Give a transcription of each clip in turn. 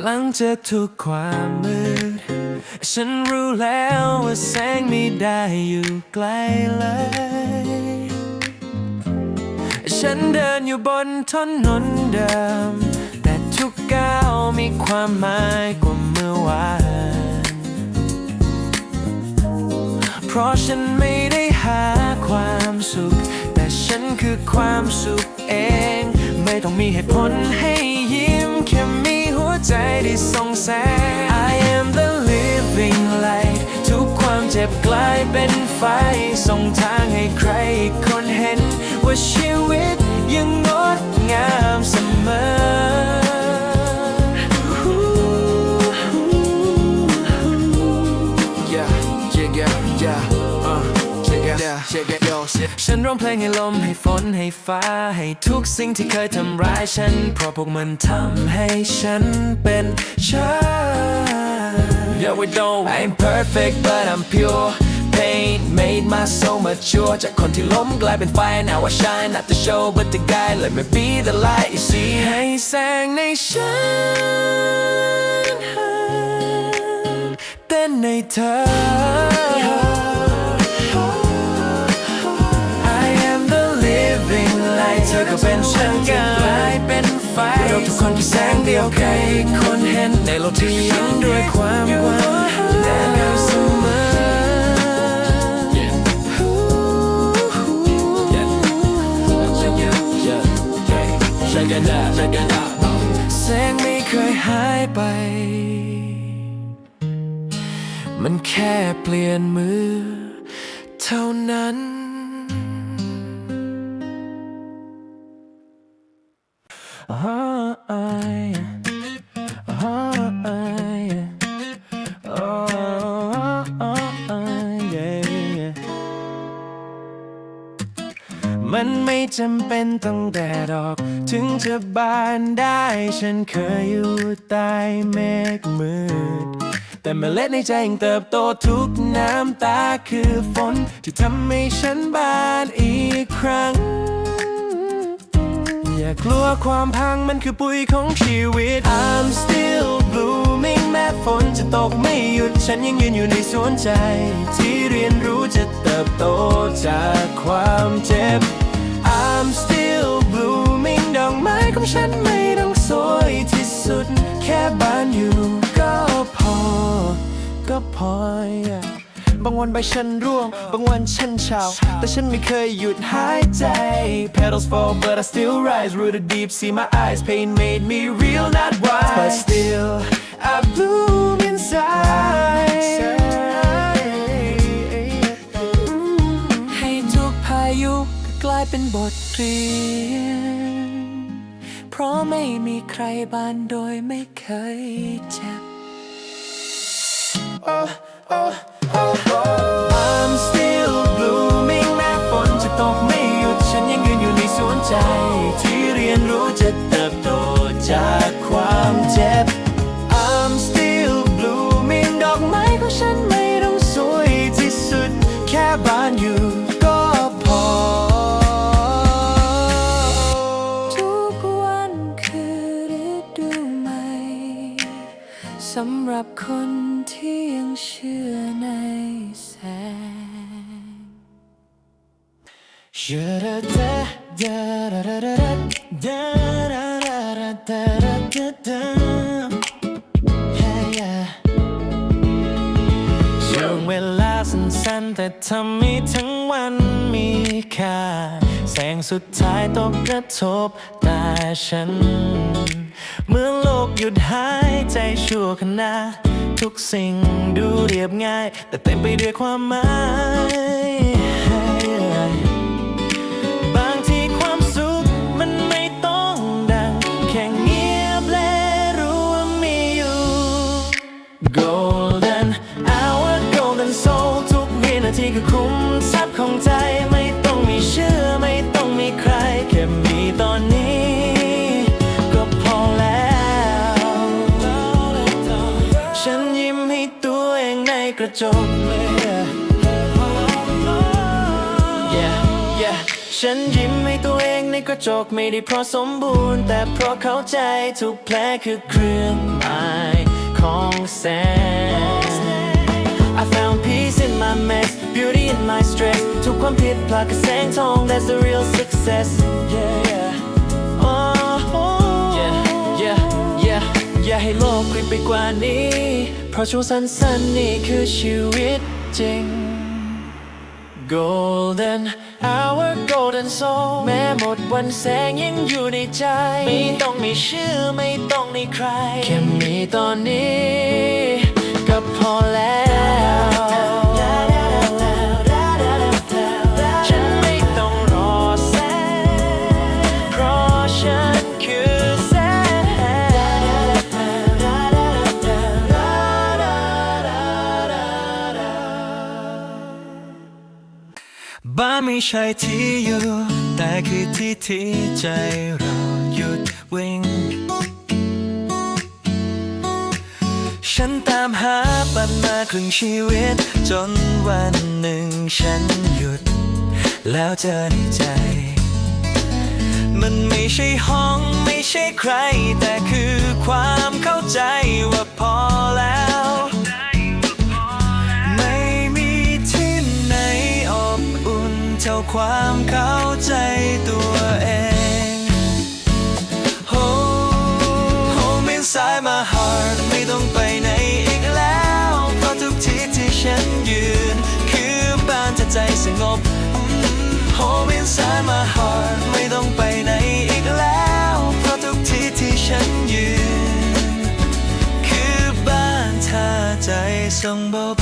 หลังจากทุกความมืด ฉันรู้แล้วว่าแสงไม่ได้อยู่ไกลเลย ฉันเดินอยู่บนถนนเดิม แต่ทุกก้าวมีความหมายกว่าเมื่อวาน เพราะฉันไม่ได้หาความสุข แต่ฉันคือความสุขเอง ไม่ต้องมีเหตุผลให้ ใจที่ส่องแสง I am the living light ทุกความเจ็บกลายเป็นไฟ ส่งทางให้ใครคนเห็น ว่าชีวิตยังงดงามเสมอ ฉันร้องเพลงให้ลมให้ฝนให้ฟ้า ให้ทุกสิ่งที่เคยทำร้ายฉัน เพราะพวกมันทำให้ฉันเป็นฉัน Yeah we don't I'm perfect but I'm pure Pain made my soul mature จากคนที่ล้มกลายเป็นไฟ Now I shine not the show but the guy Let me be the light you see ให้แสงในฉันเต้นในเธอ เธอก็เป็นฉันกลายเป็นไฟเราทุกคนคือแสงเดียวกันคนเห็นในโลกที่ยิ้มด้วยความหวังแน่นอนเสมอแสงไม่เคยหายไป มันแค่เปลี่ยนมือ เท่านั้น จำเป็นต้องแดดออก ถึงจะบานได้ ฉันเคยอยู่ใต้เมฆมืด แต่เมล็ดในใจยังเติบโตทุกน้ำตาคือฝน ที่ทำให้ฉันบานอีกครั้ง อย่ากลัวความพังมันคือปุ๋ยของชีวิต I'm still blooming แม้ฝนจะตกไม่หยุด ฉันยังยืนอยู่ในสวนใจ ที่เรียนรู้จะเติบโตจากความเจ็บ I'm still blooming ดอกไม้ของฉันไม่ต้องสวยที่สุด แค่บานอยู่ก็พอ ก็พอ yeah บางวันใบฉันร่วง บางวันฉันเฉาแต่ฉันไม่เคยหยุดหายใจ Petals fall but I still rise Rooted deep see my eyes Pain made me real not wise But still I bloom inside ทเรียน เพราะไม่มีใครบานโดยไม่เคยเจ็บ Oh Oh Oh I'm still blooming แม้ฝนจะตกไม่หยุดฉันยังยืนอยู่ในสวนใจ ที่เรียนรู้จะเติบโตจากความเจ็บ สำหรับคนที่ยังเชื่อในแสง ช่วงเวลาสั้นๆแต่ทำให้ทั้งวันมีค่า แสงสุดท้ายตกกระทบตาฉัน เมื่อโลกหยุดหายใจชั่วขณะทุกสิ่งดูเรียบง่าย แต่เต็มไปด้วยความหมาย จก Yeah, yeah ฉันยิ้มให้ตัวเองในกระจกไม่ได้เพราะสมบูรณ์ แต่เพราะเข้าใจทุกแผลคือเครื่องหมายของแสง I found peace in my mess beauty in my stress ทุกความผิดพลาดกับแสงทอง that's the real success โลกกลิบไปกว่านี้ เพราะช่วงสั้นๆนี่คือชีวิตจริง Golden hour golden soul แม้หมดวันแสงยังอยู่ในใจ ไม่ต้องมีชื่อไม่ต้องมีใคร แค่มีตอนนี้ ก็พอแล้ว ไม่ใช่ที่อยู่ แต่คือที่ที่ใจเราหยุดวิ่ง ฉันตามหาปันมาครึ่งชีวิต จนวันหนึ่งฉันหยุด แล้วเจอในใจ มันไม่ใช่ห้องไม่ใช่ใคร แต่คือความเข้าใจว่าพอแล้ว ความเข้าใจตัวเอง Oh, home inside my heart ไม่ต้องไปไหนอีกแล้วเพราะทุกที่ที่ฉันยืน คือบ้านที่ใจสงบ Home inside my heart ไม่ต้องไปไหนอีกแล้วเพราะทุกที่ที่ฉันยืน คือบ้านถ้าใจสงบ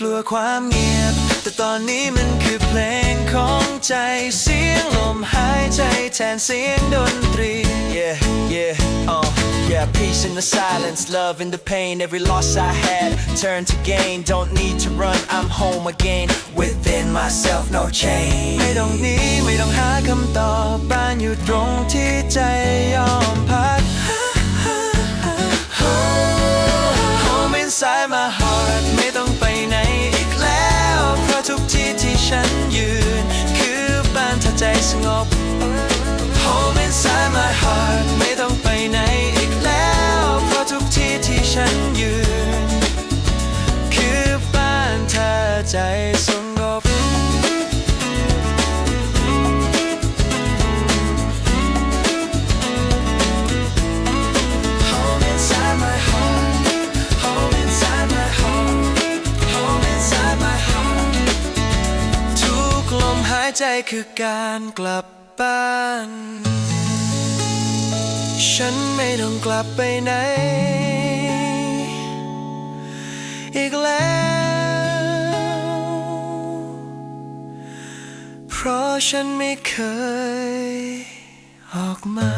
กลัวความเงียบ แต่ตอนนี้มันคือเพลงของใจเสียงลมหายใจแทนเสียงดนตรี Yeah yeah oh yeah peace in the silence love in the pain every loss I had turn to gain don't need to run I'm home again within myself no change ไม่ต้องหนีไม่ต้องหาคำตอบบ้านอยู่ตรงที่ใจยอมพัก Home inside my heart าน คือการกลับบ้าน ฉันไม่ต้องกลับไปไหน อีกแล้ว เพราะฉันไม่เคยออกมา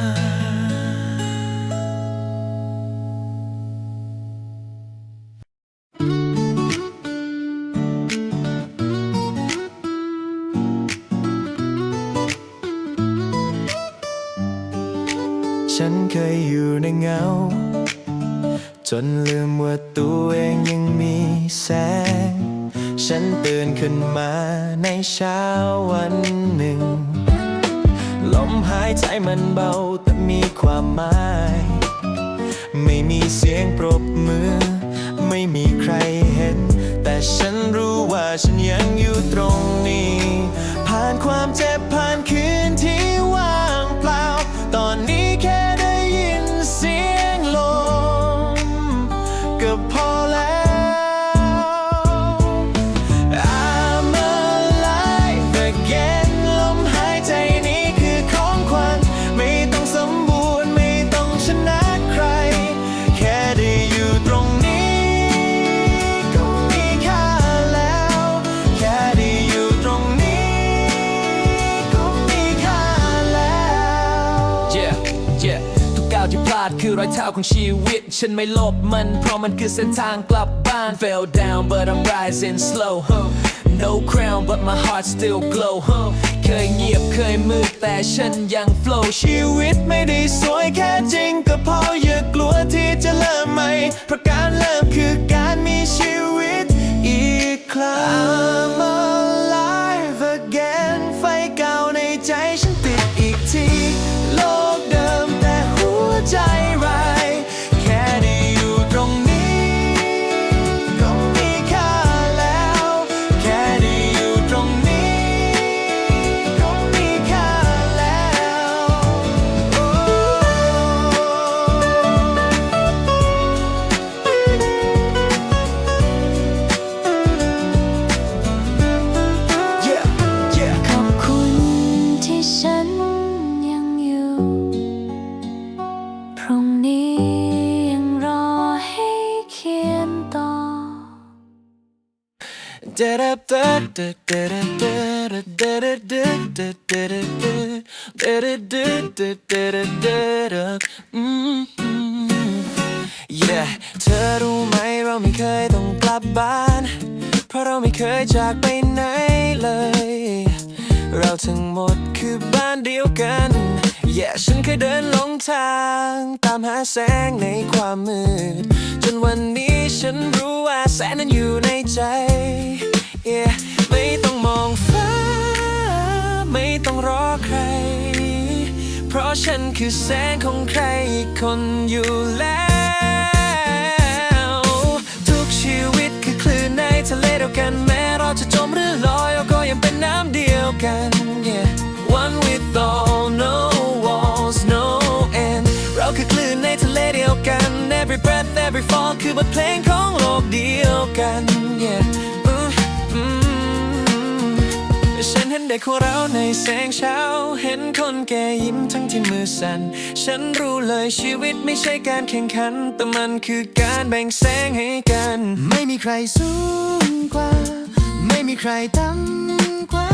เคยอยู่ในเงา จนลืมว่าตัวเองยังมีแสง ฉันตื่นขึ้นมาในเช้าวันหนึ่ง ลมหายใจมันเบาแต่มีความหมาย ไม่มีเสียงปรบมือ ไม่มีใครเห็น แต่ฉันรู้ว่าฉันยังอยู่ตรงนี้ ผ่านความเจ็บผ่านคืน ของชีวิต ฉันไม่ลบมัน เพราะมันคือเส้นทางกลับบ้าน Fell down but I'm rising slow huh. No crown but my heart still glow huh. เคยเงียบเคยมืดแต่ฉันยัง flow ชีวิตไม่ได้สวยแค่จริง ก็พออย่ากลัวที่จะเริ่มใหม่เพราะการเริ่มคือการมีชีวิตอีกครั้ง Yeah เธอรู้ไหมเราไม่เคยต้องกลับบ้าน เพราะเราไม่เคยจากไปไหนเลย เราทั้งหมดคือบ้านเดียวกัน Yeah ฉันเคยเดินหลงทาง ตามหาแสงในความมืด จนวันนี้ฉันรู้ว่าแสงนั้นอยู่ในใจ ฉันคือแสงของใครอีกคนอยู่แล้ว ทุกชีวิตคือคลื่นในทะเลเดียวกันแม้เราจะจมหรือลอยเราก็ยังเป็นน้ำเดียวกัน yeah. One with all no walls no end เราคือคลื่นในทะเลเดียวกัน Every breath every fall คือบทเพลงของโลกเดียวกัน yeah. ห็นเด็กของเราในแสงเช้า เห็นคนแก่ยิ้มทั้งที่มือสั่น ฉันรู้เลยชีวิตไม่ใช่การแข่งขัน แต่มันคือการแบ่งแสงให้กัน ไม่มีใครสูงกว่า ไม่มีใครต่ำกว่า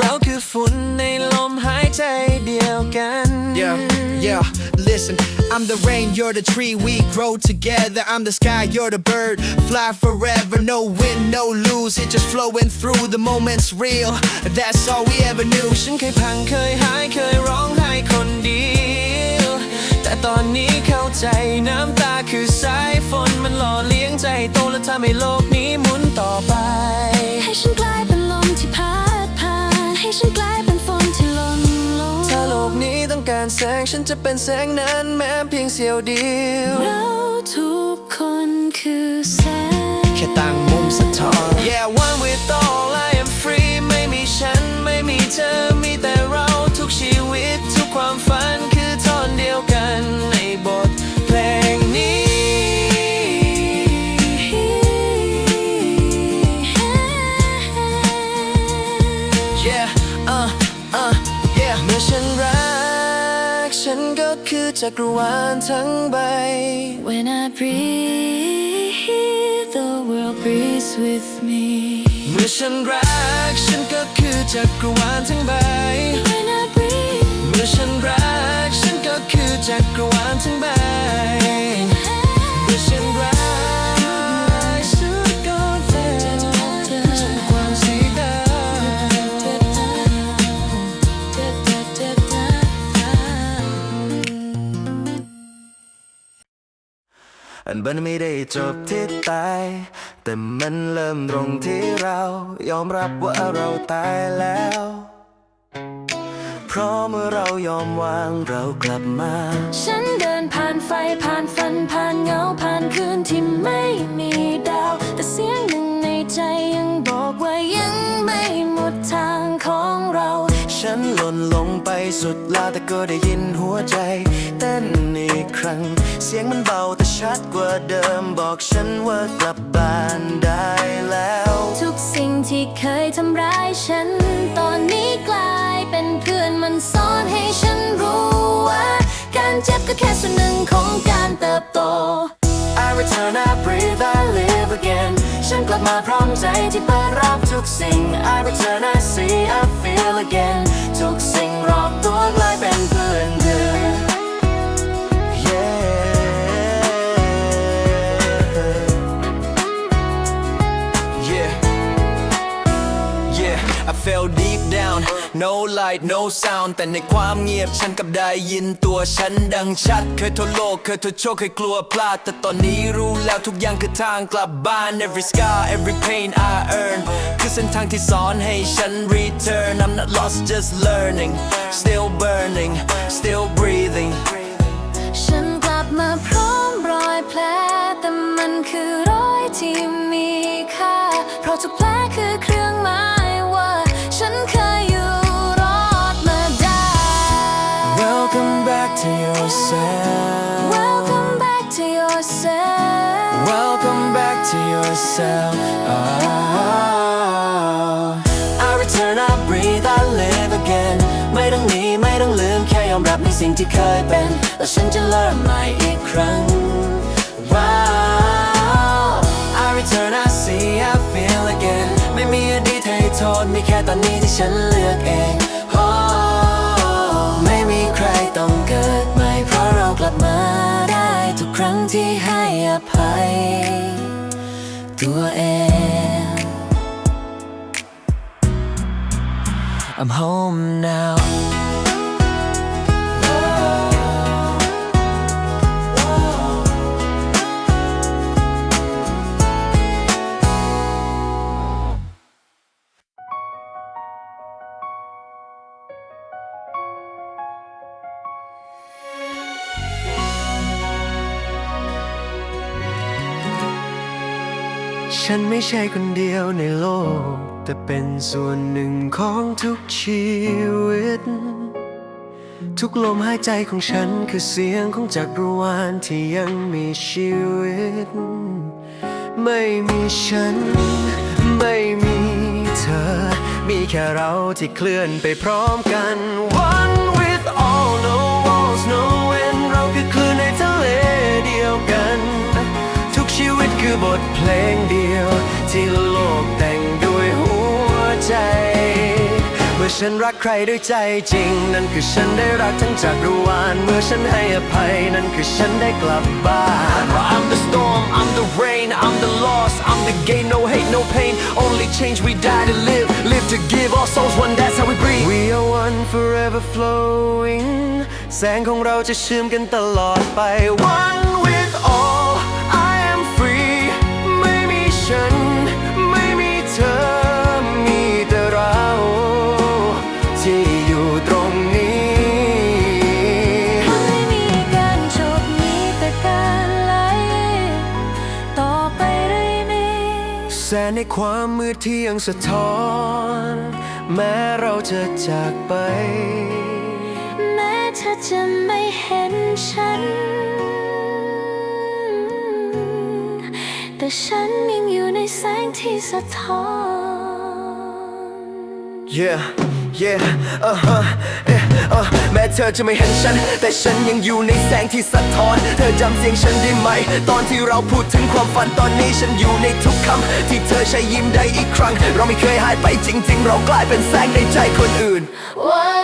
เราคือฝุ่นในลมหายใจเดียวกัน Yeah, yeah, listen, I'm the rain, you're the tree, we grow together. I'm the sky, you're the bird, fly forever. No win, no lose, it just flowing through. The moment's real, that's all we ever knew. ฉันเคยพังเคยหายเคยร้องไห้คนเดียว แต่ตอนนี้เข้าใจน้ำตาคือสายฝนมันหล่อเลี้ยงใจโตและทำให้โลกนี้หมุนต่อไป ให้ฉันกลายเป็นลมที่พัดผ่าน ให้ฉันกลายเป็นฝนที่หล่นลงถ้าโลกนี้ต้อง การแสงฉันจะเป็นแสงนั้นแม้เพียงเสี้ยวเดียว จักรวาลทั้งใบ When I breathe the world breathes with me เมื่อฉันรักฉันก็คือจักรวาลทั้งใบ When I breathe เมื่อฉันรักฉันก็คือจักรวาลทั้งใบ มันไม่ได้จบที่ตาย แต่มันเริ่มตรงที่เรา ยอมรับว่าเราตายแล้ว เพราะเมื่อเรายอมวางเรากลับมา ฉันเดินผ่านไฟผ่านฝันผ่านเงาผ่านคืนที่ไม่มีดาว แต่เสียงหนึ่งในใจยังบอก ฉันหล่นลงไปสุดลาแต่ก็ได้ยินหัวใจ เต้นอีกครั้ง เสียงมันเบาแต่ชัดกว่าเดิมบอกฉันว่ากลับบ้านได้แล้ว ทุกสิ่งที่เคยทำร้ายฉัน ตอนนี้กลายเป็นเพื่อนมันสอนให้ฉันรู้ว่า การเจ็บก็แค่ส่วนหนึ่งของการเติบโต I return I breathe I live again ฉันกลับมาพร้อมใจที่เปิดรับทุกสิ่ง I return I see I feel again ทุกสิ่งรอบตัวกลายเป็นเพื่อนเดิม Yeah Yeah Yeah I fell deep down no light no sound แต่ในความเงียบฉันกับได้ยินตัวฉันดังชัด เคยทนโลก เคยทนโชค เคยกลัวพลาด แต่ตอนนี้รู้แล้วทุกอย่างคือทางกลับบ้าน every scar every pain I earn คือเส้นทางที่สอนให้ฉัน return I'm not lost just learning still burning still breathing ฉันกลับมาพร้อมรอยแผลแต่มันคือรอยที่มีค่าเพราะทุกแผลคือ สิ่งที่เคยเป็น แล้วฉันจะเริ่มใหม่อีกครั้ง Wow. I return, I see, I feel again ตอนนี้ที่ฉันเลือกเองโอ้ไม่มีใครต้องเกิดใหม่เพราะเรากลับมาได้ทุกครั้งที่ให้อภัย ตัวเอง I'm home now ฉันไม่ใช่คนเดียวในโลก แต่เป็นส่วนหนึ่งของทุกชีวิต ทุกลมหายใจของฉันคือเสียงของจักรวาลที่ยังมีชีวิต ไม่มีฉัน ไม่มีเธอ มีแค่เราที่เคลื่อนไปพร้อมกัน One with คือบทเพลงเดียว ที่โลกแต่งด้วยหัวใจ เมื่อฉันรักใครด้วยใจจริง นั่นคือฉันได้รักทั้งจักรวาลเมื่อฉันให้อภัย นั่นคือฉันได้กลับบ้าน I'm the storm, I'm the rain, I'm the loss, I'm the gain, no hate, no pain. Only change, we die to live, live to give. All souls one, that's how we breathe. We are one forever flowing แสงของเราจะเชื่อมกันตลอดไป One with ความมืดที่ยังสะท้อน แม้เราจะจากไป แม้เธอจะไม่เห็นฉัน แต่ฉันยังอยู่ในแสงที่สะท้อน Yeah yeah อ่าฮะเอ๊ะอะแม้เธอจะไม่เห็นฉัน แต่ฉันยังอยู่ในแสงที่สะท้อน เธอจำเสียงฉันได้ไหม ตอนที่เราพูดถึงความฝันตอนนี้ฉันอยู่ในทุกคำที่เธอใช้ยิ้มได้อีกครั้ง เราไม่เคยหายไปจริง ๆ เรากลายเป็นแสงในใจคนอื่น One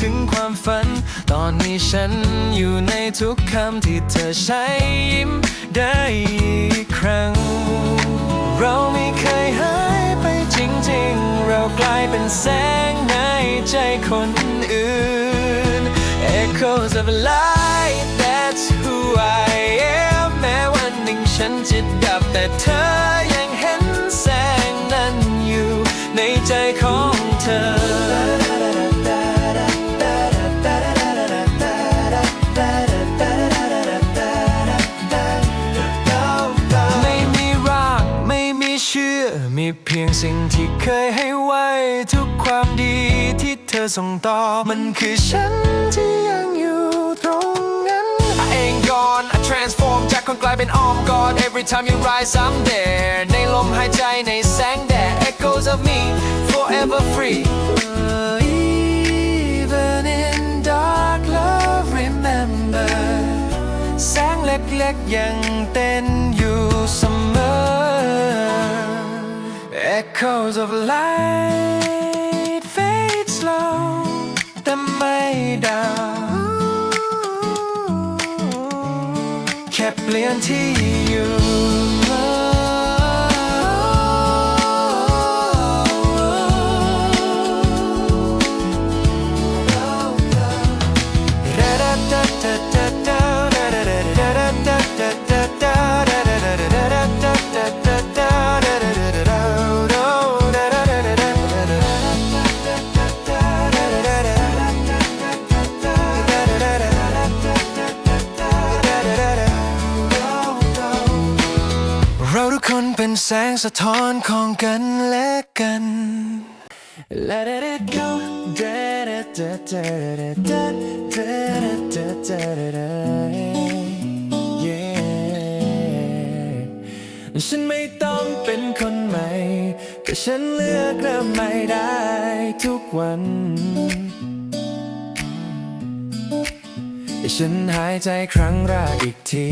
ถึงความฝัน ตอนนี้ฉันอยู่ในทุกคำที่เธอใช้ยิ้มได้อีกครั้ง เราไม่เคยหายไปจริงๆ เรากลายเป็นแสงในใจคนอื่น Echoes of light that's who I am แม้วันหนึ่งฉันจะดับแต่เธอยังเห็นแสงนั้นอยู่ ในใจของเธอ เพียงสิ่งที่เคยให้ไว้ ทุกความดีที่เธอส่งต่อ มันคือฉันที่ยังอยู่ตรงนั้น I ain't gone I transform จากคนกลายเป็นอ้อมกอด Every time you rise I'm there ในลมหายใจในแสงแดด Echoes of me forever free Even in dark love remember แสงเล็กๆยังเต้น Echoes of light fade slow แต่ไม่ดับแค่เปลี่ยนที่อยู่ ท้อนของกันและกัน Let it go ฉันไม่ต้องเป็นคนใหม่ แต่ฉันเลือกเริ่มใหม่ได้ทุกวัน ให้ฉันหายใจครั้งแรกอีกที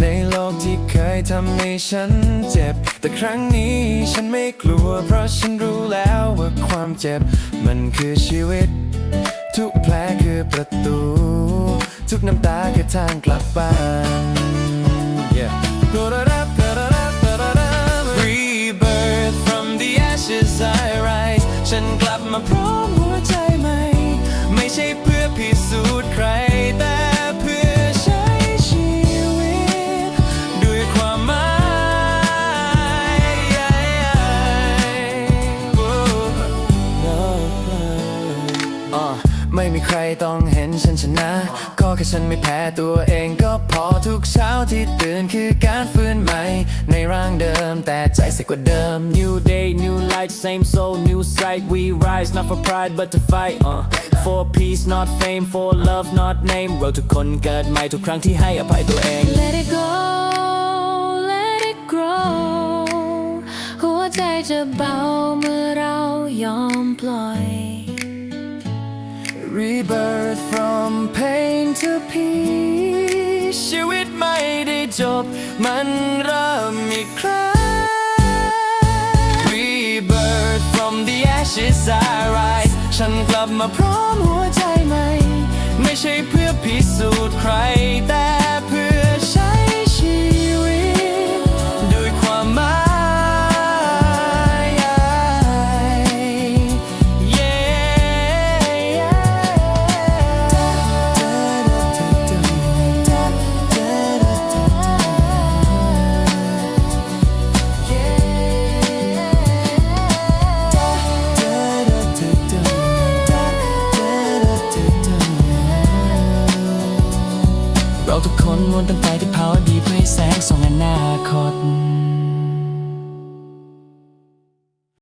ในโลกที่เคยทำให้ฉันเจ็บ แต่ครั้งนี้ฉันไม่กลัว เพราะฉันรู้แล้วว่าความเจ็บ มันคือชีวิต ทุกแผลคือประตู ทุกน้ำตาคือทางกลับบ้าน yeah. Rebirth from the ashes I rise ฉันกลับมาพร้อมหัวใจใหม่ ไม่ใช่ ไม่มีใครต้องเห็นฉันชนะ ก็แค่ฉันไม่แพ้ตัวเองก็พอทุกเช้าที่ตื่นคือการฟื้นใหม่ ในร่างเดิมแต่ใจใสกว่าเดิม New day, new light, same soul, new sight. We rise not for pride but to fight. Uh, for peace, not fame, for love, not name. เราทุกคนเกิดใหม่ทุกครั้งที่ให้อภัยตัวเอง Let it go let it grow หัวใจจะเบาเมื่อเรายอมปล่อย Rebirth from pain to peace ชีวิตไม่ได้จบ มันเริ่มอีกครั้ง Rebirth from the ashes I rise ฉันกลับมาพร้อมหัวใจใหม่ ไม่ใช่เพื่อพิสูจน์ใครแต่